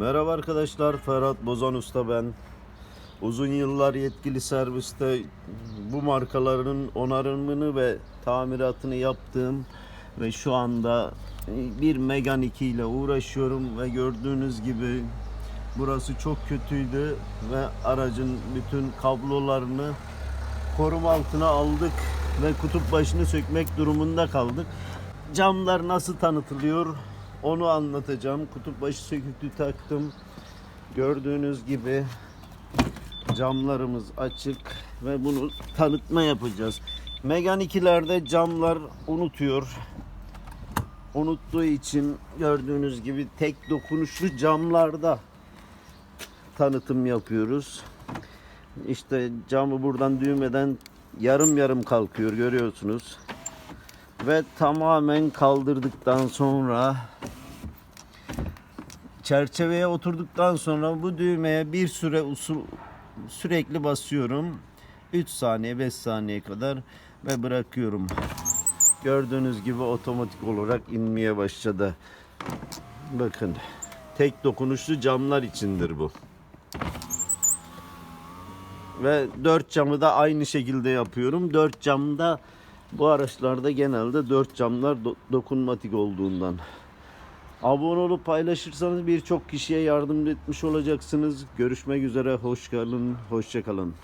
Merhaba arkadaşlar, Ferhat Bozan Usta ben. Uzun yıllar yetkili serviste bu markaların onarımını ve tamiratını yaptığım ve şu anda bir Megane 2 ile uğraşıyorum ve gördüğünüz gibi burası çok kötüydü ve aracın bütün kablolarını koruma altına aldık ve kutup başını sökmek durumunda kaldık. Camlar nasıl tanıtılıyor onu anlatacağım. Kutup başı söküklü taktım. Gördüğünüz gibi camlarımız açık ve bunu tanıtma yapacağız. Megane 2'lerde camlar unutuyor. Unuttuğu için gördüğünüz gibi tek dokunuşlu camlarda tanıtım yapıyoruz. İşte camı buradan düğmeden yarım yarım kalkıyor görüyorsunuz. Ve tamamen kaldırdıktan sonra çerçeveye oturduktan sonra bu düğmeye bir süre usul sürekli basıyorum. 3 saniye 5 saniye kadar ve bırakıyorum. Gördüğünüz gibi otomatik olarak inmeye başladı. Bakın tek dokunuşlu camlar içindir bu. Ve dört camı da aynı şekilde yapıyorum. Dört camda bu araçlarda genelde dört camlar do- dokunmatik olduğundan. Abone olup paylaşırsanız birçok kişiye yardım etmiş olacaksınız. Görüşmek üzere. Hoş kalın. Hoşça kalın.